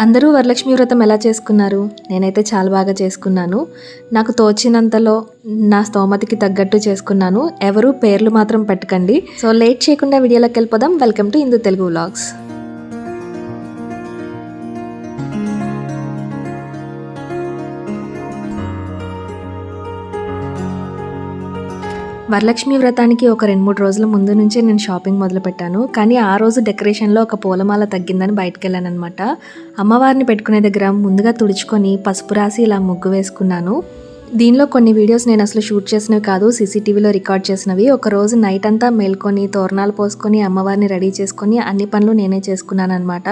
అందరూ వరలక్ష్మి వ్రతం ఎలా చేసుకున్నారు? నేనైతే చాలా బాగా చేసుకున్నాను. నాకు తోచినంతలో నా స్తోమతికి తగ్గట్టు చేసుకున్నాను. ఎవరు పేర్లు మాత్రం పెట్టకండి. సో లేట్ చేయకుండా వీడియోలోకి వెళ్ళిపోదాం. Welcome to Hindu Telugu vlogs. Varalakshmi వ్రతానికి ఒక రెండు మూడు రోజుల ముందు నుంచే నేను షాపింగ్ మొదలుపెట్టాను. కానీ ఆ రోజు డెకరేషన్లో ఒక పూలమాల తగ్గిందని బయటకు వెళ్ళాను అనమాట అమ్మవారిని పెట్టుకునే దగ్గర ముందుగా తుడుచుకొని పసుపు రాసి ఇలా ముగ్గు వేసుకున్నాను. దీనిలో కొన్ని వీడియోస్ నేను అసలు షూట్ చేసినవి కాదు సీసీటీవీలో రికార్డ్ చేసినవి. ఒక రోజు నైట్ అంతా మేల్కొని తోరణాలు పోసుకొని అమ్మవారిని రెడీ చేసుకొని అన్ని పనులు నేనే చేసుకున్నాను అనమాట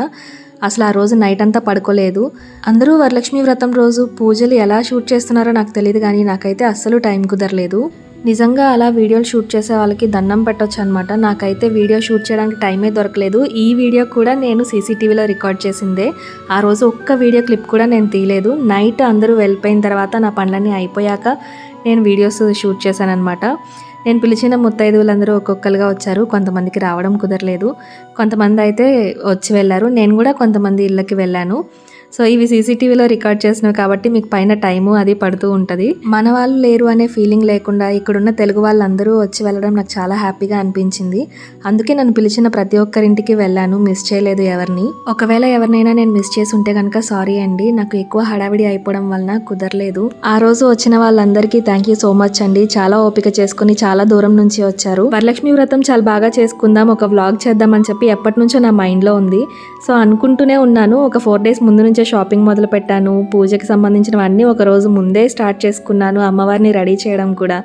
అసలు ఆ రోజు నైట్ అంతా పడుకోలేదు. అందరూ వరలక్ష్మి వ్రతం రోజు పూజలు ఎలా షూట్ చేస్తున్నారో నాకు తెలియదు కానీ నాకైతే అస్సలు టైం కుదరలేదు. నిజంగా అలా వీడియోలు షూట్ చేసే వాళ్ళకి దండం పెట్టొచ్చు అనమాట నాకైతే వీడియో షూట్ చేయడానికి టైమే దొరకలేదు. ఈ వీడియో కూడా నేను సీసీటీవీలో రికార్డ్ చేసిందే. ఆ రోజు ఒక్క వీడియో క్లిప్ కూడా నేను తీయలేదు. నైట్ అందరూ వెళ్ళిపోయిన తర్వాత నా పనులన్నీ అయిపోయాక నేను వీడియోస్ షూట్ చేశానమాట నేను పిలిచిన ముత్తైదువులందరూ ఒక్కొక్కరుగా వచ్చారు. కొంతమందికి రావడం కుదరలేదు. కొంతమంది అయితే వచ్చి వెళ్ళారు. నేను కూడా కొంతమంది ఇళ్ళకి వెళ్ళాను. సో ఇవి సీసీటీవీలో రికార్డ్ చేసినవి కాబట్టి మీకు పైన టైము అది పడుతూ ఉంటుంది. మన వాళ్ళు లేరు అనే ఫీలింగ్ లేకుండా ఇక్కడున్న తెలుగు వాళ్ళందరూ వచ్చి వెళ్ళడం నాకు చాలా హ్యాపీగా అనిపించింది. అందుకే నన్ను పిలిచిన ప్రతి ఒక్కరింటికి వెళ్ళాను మిస్ చేయలేదు ఎవరిని. ఒకవేళ ఎవరినైనా నేను మిస్ చేసి ఉంటే కనుక సారీ అండి. నాకు ఎక్కువ హడావిడి అయిపోవడం వలన కుదరలేదు. ఆ రోజు వచ్చిన వాళ్ళందరికీ థ్యాంక్ యూ సో మచ్ అండి. చాలా ఓపిక చేసుకుని చాలా దూరం నుంచి వచ్చారు. వరలక్ష్మి వ్రతం చాలా బాగా చేసుకుందాం ఒక వ్లాగ్ చేద్దామని చెప్పి ఎప్పటి నుంచో నా మైండ్లో ఉంది. సో అనుకుంటూనే ఉన్నాను ఒక ఫోర్ డేస్ ముందు నుంచి షాపింగ్ మొదలు పెట్టాను. పూజకి సంబంధించినవన్నీ ఒక రోజు ముందే స్టార్ట్ చేసుకున్నాను. అమ్మవారిని రెడీ చేయడం కూడా.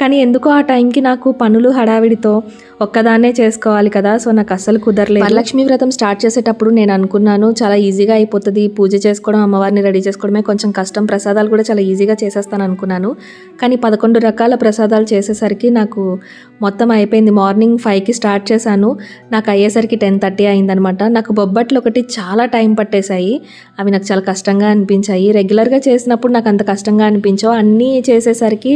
కానీ ఎందుకో ఆ టైంకి నాకు పనులు హడావిడితో ఒక్కదాన్నే చేసుకోవాలి కదా సో నాకు అస్సలు కుదరలేదు. వరలక్ష్మి వ్రతం స్టార్ట్ చేసేటప్పుడు నేను అనుకున్నాను చాలా ఈజీగా అయిపోతుంది పూజ చేసుకోవడం అమ్మవారిని రెడీ చేసుకోవడమే కొంచెం కష్టం ప్రసాదాలు కూడా చాలా ఈజీగా చేసేస్తాను అనుకున్నాను. కానీ పదకొండు రకాల ప్రసాదాలు చేసేసరికి నాకు మొత్తం అయిపోయింది. మార్నింగ్ ఫైవ్కి స్టార్ట్ చేశాను. నాకు అయ్యేసరికి టెన్ థర్టీ అయిందనమాట. నాకు బొబ్బట్లు ఒకటి చాలా టైం పట్టేశాయి. అవి నాకు చాలా కష్టంగా అనిపించాయి. రెగ్యులర్గా చేసినప్పుడు నాకు అంత కష్టంగా అనిపించవు. అన్నీ చేసేసరికి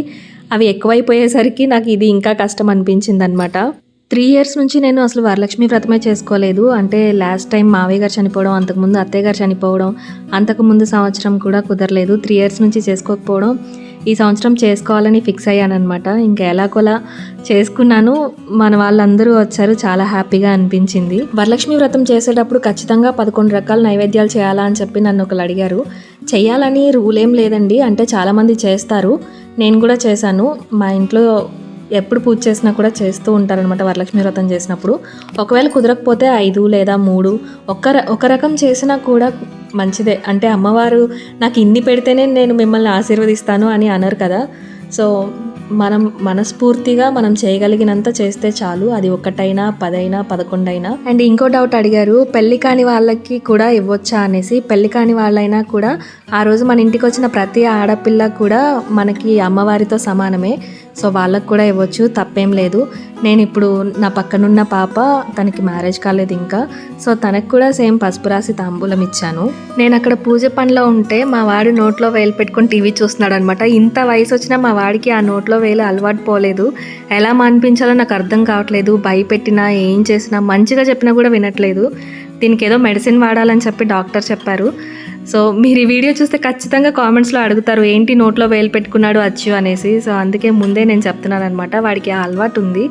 అవి ఎక్కువైపోయేసరికి నాకు ఇది ఇంకా కష్టం అనిపించింది అనమాట త్రీ ఇయర్స్ నుంచి నేను అసలు వరలక్ష్మి వ్రతమే చేసుకోలేదు. అంటే లాస్ట్ టైం మావయ్య గారు చనిపోవడం అంతకుముందు అత్తయ్య గారు చనిపోవడం అంతకుముందు సంవత్సరం కూడా కుదరలేదు. త్రీ ఇయర్స్ నుంచి చేసుకోకపోవడం. ఈ సంవత్సరం చేసుకోవాలని ఫిక్స్ అయ్యానమాట ఇంకా ఎలాగోలా చేసుకున్నాను. మన వాళ్ళందరూ వచ్చారు. చాలా హ్యాపీగా అనిపించింది. వరలక్ష్మి వ్రతం చేసేటప్పుడు ఖచ్చితంగా పదకొండు రకాల నైవేద్యాలు చేయాలా అని చెప్పి నన్ను ఒకరు అడిగారు. చేయాలని రూల్ ఏం లేదండి. అంటే చాలామంది చేస్తారు. నేను కూడా చేశాను. మా ఇంట్లో ఎప్పుడు పూజ చేసినా కూడా చేస్తూ ఉంటారనమాట వరలక్ష్మి వ్రతం చేసినప్పుడు. ఒకవేళ కుదరకపోతే ఐదు లేదా మూడు ఒక ఒక రకం చేసినా కూడా మంచిదే. అంటే అమ్మవారు నాకు ఇన్ని పెడితేనే నేను మిమ్మల్ని ఆశీర్వదిస్తాను అని అనరు కదా. సో మనం మనస్ఫూర్తిగా మనం చేయగలిగినంత చేస్తే చాలు. అది ఒకటైనా పదైనా పదకొండైనా. అండ్ ఇంకో డౌట్ అడిగారు పెళ్ళి కాని వాళ్ళకి కూడా ఇవ్వచ్చా అనేసి. పెళ్ళి కాని వాళ్ళైనా కూడా ఆ రోజు మన ఇంటికి వచ్చిన ప్రతి ఆడపిల్ల కూడా మనకి అమ్మవారితో సమానమే. సో వాళ్ళకు కూడా ఇవ్వచ్చు తప్పేం లేదు. నేను ఇప్పుడు నా పక్కనున్న పాప తనకి మ్యారేజ్ కాలేదు ఇంకా. సో తనకు కూడా సేమ్ పసుపు రాసి తాంబూలం ఇచ్చాను. నేను అక్కడ పూజ పనిలో ఉంటే మా వాడు నోట్లో వేలు పెట్టుకొని టీవీ చూస్తున్నాడు అనమాట ఇంత వయసు వచ్చినా మా వాడికి ఆ నోట్లో వేలు అలవాటు పోలేదు. ఎలా మానిపించాలో నాకు అర్థం కావట్లేదు. భయపెట్టినా ఏం చేసినా మంచిగా చెప్పినా కూడా వినట్లేదు. దీనికి ఏదో మెడిసిన్ వాడాలని చెప్పి డాక్టర్ చెప్పారు. సో మీరు ఈ వీడియో చూస్తే ఖచ్చితంగా కామెంట్స్లో అడుగుతారు ఏంటి నోట్లో వేలు పెట్టుకున్నాడు అచ్చు? అనేసి. సో అందుకే ముందే నేను చెప్తున్నాను అనమాట వాడికి ఆ అలవాటు ఉంది.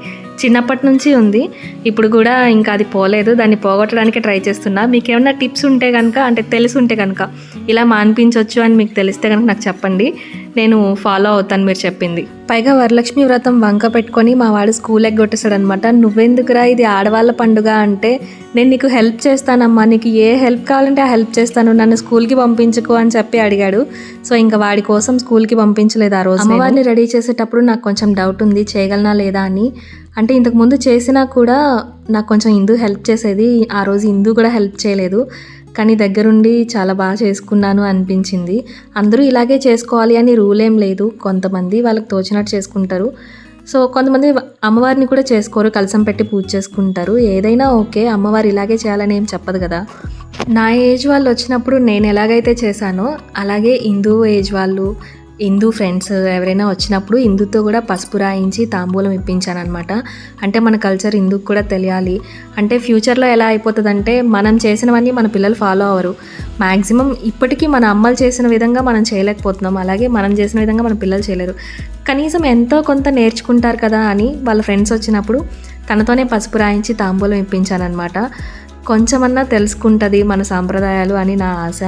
చిన్నప్పటి నుంచి ఉంది. ఇప్పుడు కూడా ఇంకా అది పోలేదు. దాన్ని పోగొట్టడానికి ట్రై చేస్తున్నా. మీకు ఏమైనా టిప్స్ ఉంటే కనుక అంటే తెలిసి ఉంటే కనుక ఇలా మాన్పించవచ్చు అని మీకు తెలిస్తే కనుక నాకు చెప్పండి. నేను ఫాలో అవుతాను మీరు చెప్పింది. పైగా వరలక్ష్మి వ్రతం వంక పెట్టుకొని మా వాడు స్కూల్ ఎగ్గొట్టేశాడు అనమాట నువ్వెందుకురా ఇది ఆడవాళ్ళ పండుగ అంటే నేను నీకు హెల్ప్ చేస్తానమ్మా. నీకు ఏ హెల్ప్ కావాలంటే ఆ హెల్ప్ చేస్తాను. నన్ను స్కూల్కి పంపించుకో అని చెప్పి అడిగాడు. సో ఇంకా వాడి కోసం స్కూల్కి పంపించలేదు ఆ రోజు అమ్మవారిని రెడీ చేసేటప్పుడు నాకు కొంచెం డౌట్ ఉంది. చేయగలనా లేదా అని. అంటే ఇంతకు ముందు చేసినా కూడా నాకు కొంచెం ఇందు హెల్ప్ చేసేది ఆ రోజు ఇందు కూడా హెల్ప్ చేయలేదు. కానీ దగ్గరుండి చాలా బాగా చేసుకున్నాను అనిపించింది. అందరూ ఇలాగే చేసుకోవాలి అని రూల్ ఏం లేదు. కొంతమంది వాళ్ళకి తోచినట్టు చేసుకుంటారు. సో కొంతమంది అమ్మవారిని కూడా చేసుకోరు కలసం పెట్టి పూజ చేసుకుంటారు. ఏదైనా ఓకే అమ్మవారు ఇలాగే చేయాలని ఏం చెప్పదు కదా. నా ఏజ్ వాళ్ళు వచ్చినప్పుడు నేను ఎలాగైతే చేశానో అలాగే హిందూ ఏజ్ వాళ్ళు హిందూ ఫ్రెండ్స్ ఎవరైనా వచ్చినప్పుడు హిందూతో కూడా పసుపు రాయించి తాంబూలం ఇప్పించానమాట అనమాట అంటే మన కల్చర్ హిందూకి కూడా తెలియాలి. అంటే ఫ్యూచర్లో ఎలా అయిపోతుందంటే మనం చేసినవన్నీ మన పిల్లలు ఫాలో అవ్వరు. మ్యాక్సిమం ఇప్పటికీ మన అమ్మలు చేసిన విధంగా మనం చేయలేకపోతున్నాం. అలాగే మనం చేసిన విధంగా మన పిల్లలు చేయలేరు. కనీసం ఎంతో కొంత నేర్చుకుంటారు కదా అని వాళ్ళ ఫ్రెండ్స్ వచ్చినప్పుడు తనతోనే పసుపు రాయించి తాంబూలం ఇప్పించానమాట కొంచెమన్నా తెలుసుకుంటుంది మన సాంప్రదాయాలు అని నా ఆశ.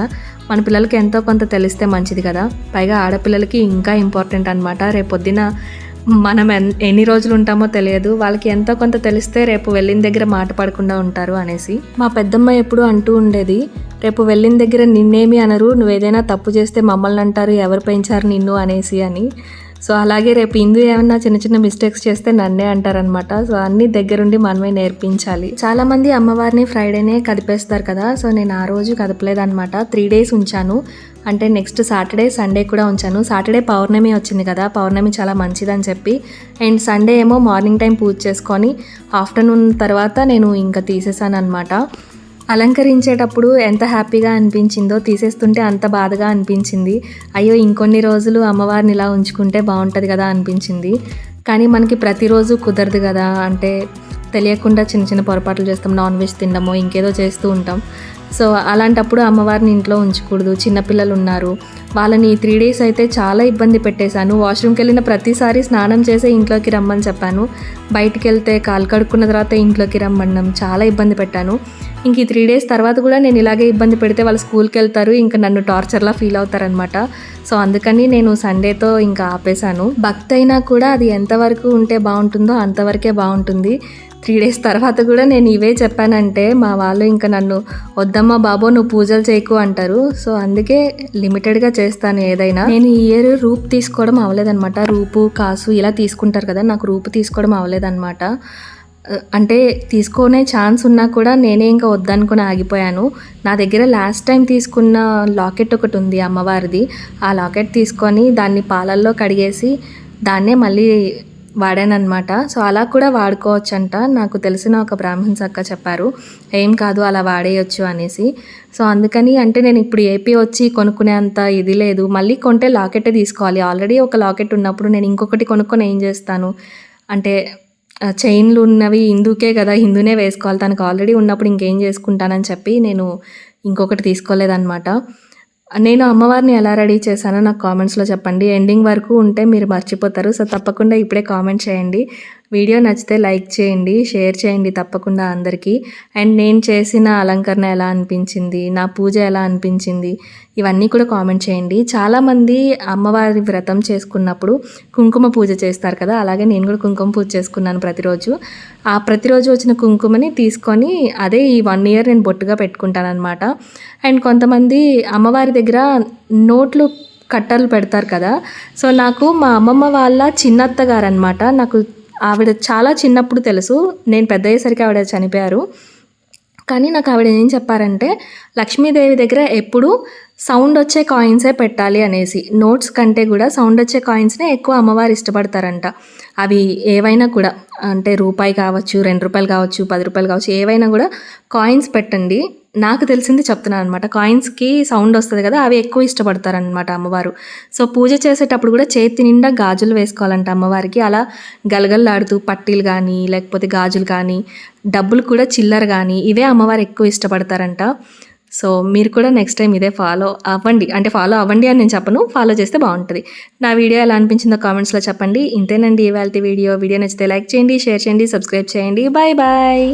మన పిల్లలకి ఎంతో కొంత తెలిస్తే మంచిది కదా. పైగా ఆడపిల్లలకి ఇంకా ఇంపార్టెంట్ అనమాట రేపొద్దున మనం ఎన్ ఎన్ని రోజులు ఉంటామో తెలియదు. వాళ్ళకి ఎంతో కొంత తెలిస్తే రేపు వెళ్ళిన దగ్గర మాట పడకుండా ఉంటారు అనేసి. మా పెద్దమ్మ ఎప్పుడు అంటూ ఉండేది రేపు వెళ్ళిన దగ్గర నిన్నేమి అనరు నువ్వేదైనా తప్పు చేస్తే మమ్మల్ని అంటారు ఎవరు పెంచారు నిన్ను? అనేసి అని. సో అలాగే రేపు ఇందు ఏమన్నా చిన్న చిన్న మిస్టేక్స్ చేస్తే నన్నే అంటారనమాట సో అన్ని దగ్గరుండి మనమే నేర్పించాలి. చాలా మంది అమ్మవారిని ఫ్రైడేనే కదిపేస్తారు కదా. సో నేను ఆ రోజు కదపలేదనమాట త్రీ డేస్ ఉంచాను. అంటే నెక్స్ట్ సాటర్డే సండే కూడా ఉంచాను. సాటర్డే పౌర్ణమి వచ్చింది కదా. పౌర్ణమి చాలా మంచిదని చెప్పి. అండ్ సండే ఏమో మార్నింగ్ టైం పూజ చేసుకొని ఆఫ్టర్నూన్ తర్వాత నేను ఇంకా తీసేసాను అనమాట అలంకరించేటప్పుడు ఎంత హ్యాపీగా అనిపించిందో తీసేస్తుంటే అంత బాధగా అనిపించింది. అయ్యో ఇంకొన్ని రోజులు అమ్మవారిని ఇలా ఉంచుకుంటే బాగుంటుంది కదా అనిపించింది. కానీ మనకి ప్రతిరోజు కుదరదు కదా అంటే తెలియకుండా చిన్న చిన్న పొరపాట్లు చేస్తాం నాన్ వెజ్ తినడము ఇంకేదో చేస్తూ ఉంటాం. సో అలాంటప్పుడు అమ్మవారిని ఇంట్లో ఉంచకూడదు. చిన్నపిల్లలు ఉన్నారు వాళ్ళని త్రీ డేస్ అయితే చాలా ఇబ్బంది పెట్టేశాను. వాష్రూమ్కి వెళ్ళిన ప్రతిసారి స్నానం చేసే ఇంట్లోకి రమ్మని చెప్పాను. బయటికి వెళ్తే కాలు కడుక్కున్న తర్వాత ఇంట్లోకి రమ్మన్నాం చాలా ఇబ్బంది పెట్టాను. ఇంక ఈ త్రీ డేస్ తర్వాత కూడా నేను ఇలాగే ఇబ్బంది పెడితే వాళ్ళు స్కూల్కి వెళ్తారు. ఇంకా నన్ను టార్చర్లా ఫీల్ అవుతారనమాట సో అందుకని నేను సండేతో ఇంకా ఆపేశాను. భక్తి అయినా కూడా అది ఎంతవరకు ఉంటే బాగుంటుందో అంతవరకే బాగుంటుంది. త్రీ డేస్ తర్వాత కూడా నేను ఇవే చెప్పానంటే మా వాళ్ళు ఇంకా నన్ను వద్దమ్మా బాబో నువ్వు పూజలు చేయకు అంటారు. సో అందుకే లిమిటెడ్గా చేస్తాను ఏదైనా. నేను ఈ ఇయర్ రూప్ తీసుకోవడం అవ్వలేదన్నమాట. రూపు కాసు ఇలా తీసుకుంటారు కదా నాకు రూపు తీసుకోవడం అవ్వలేదన్నమాట. అంటే తీసుకునే ఛాన్స్ ఉన్నా కూడా నేనే ఇంకా వద్దనుకుని ఆగిపోయాను. నా దగ్గర లాస్ట్ టైం తీసుకున్న లాకెట్ ఒకటి ఉంది అమ్మవారిది. ఆ లాకెట్ తీసుకొని దాన్ని పాలల్లో కడిగేసి దాన్నే మళ్ళీ వాడానమాట సో అలా కూడా వాడుకోవచ్చంట. నాకు తెలిసిన ఒక బ్రాహ్మణ్స్ అక్క చెప్పారు ఏం కాదు అలా వాడేయచ్చు అనేసి. సో అందుకని అంటే నేను ఇప్పుడు ఏపీ వచ్చి కొనుక్కునే అంత ఇది లేదు. మళ్ళీ కొంటే లాకెట్టే తీసుకోవాలి. ఆల్రెడీ ఒక లాకెట్ ఉన్నప్పుడు నేను ఇంకొకటి కొనుక్కొని ఏం చేస్తాను? అంటే చైన్లు ఉన్నవి హిందూకే కదా హిందూనే వేసుకోవాలి. తనకు ఆల్రెడీ ఉన్నప్పుడు ఇంకేం చేసుకుంటానని చెప్పి నేను ఇంకొకటి తీసుకోలేదన్నమాట. నేను అమ్మవారిని ఎలా రెడీ చేశానో నాకు కామెంట్స్లో చెప్పండి. ఎండింగ్ వరకు ఉంటే మీరు మర్చిపోతారు. సో తప్పకుండా ఇప్పుడే కామెంట్ చేయండి. వీడియో నచ్చితే లైక్ చేయండి షేర్ చేయండి తప్పకుండా అందరికీ. అండ్ నేను చేసిన అలంకరణ ఎలా అనిపించింది నా పూజ ఎలా అనిపించింది ఇవన్నీ కూడా కామెంట్ చేయండి. చాలామంది అమ్మవారి వ్రతం చేసుకున్నప్పుడు కుంకుమ పూజ చేస్తారు కదా అలాగే నేను కూడా కుంకుమ పూజ చేసుకున్నాను ప్రతిరోజు. ఆ ప్రతిరోజు వచ్చిన కుంకుమని తీసుకొని అదే ఈ వన్ ఇయర్ నేను బొట్టుగా పెట్టుకుంటాను అనమాట అండ్ కొంతమంది అమ్మవారి దగ్గర నోట్లు కట్టలు పెడతారు కదా సో నాకు మా అమ్మమ్మ వాళ్ళ చిన్నత్త గారు అనమాట నాకు ఆవిడ చాలా చిన్నప్పుడు తెలుసు. నేను పెద్ద అయ్యేసరికి ఆవిడ చనిపోయారు. కానీ నాకు ఆవిడ ఏం చెప్పారంటే లక్ష్మీదేవి దగ్గర ఎప్పుడూ సౌండ్ వచ్చే కాయిన్సే పెట్టాలి అనేసి. నోట్స్ కంటే కూడా సౌండ్ వచ్చే కాయిన్స్నే ఎక్కువ అమ్మవారు ఇష్టపడతారంట. అవి ఏవైనా కూడా అంటే రూపాయి కావచ్చు రెండు రూపాయలు కావచ్చు పది రూపాయలు కావచ్చు ఏవైనా కూడా కాయిన్స్ పెట్టండి. నాకు తెలిసింది చెప్తున్నాను అనమాట కాయిన్స్కి సౌండ్ వస్తుంది కదా అవి ఎక్కువ ఇష్టపడతారనమాట అమ్మవారు. సో పూజ చేసేటప్పుడు కూడా చేతి నిండా గాజులు వేసుకోవాలంట అమ్మవారికి. అలా గలగల్లాడుతూ పట్టీలు కానీ లేకపోతే గాజులు కానీ డబ్బులు కూడా చిల్లర కానీ ఇవే అమ్మవారు ఎక్కువ ఇష్టపడతారంట. సో మీరు కూడా నెక్స్ట్ టైం ఇదే ఫాలో అవ్వండి. అంటే ఫాలో అవ్వండి అని నేను చెప్పను ఫాలో చేస్తే బాగుంటుంది. నా వీడియో ఎలా అనిపించిందో కామెంట్స్లో చెప్పండి. ఇంతేనండి ఇవాళ వీడియో వీడియో నచ్చితే లైక్ చేయండి షేర్ చేయండి సబ్స్క్రైబ్ చేయండి. Bye bye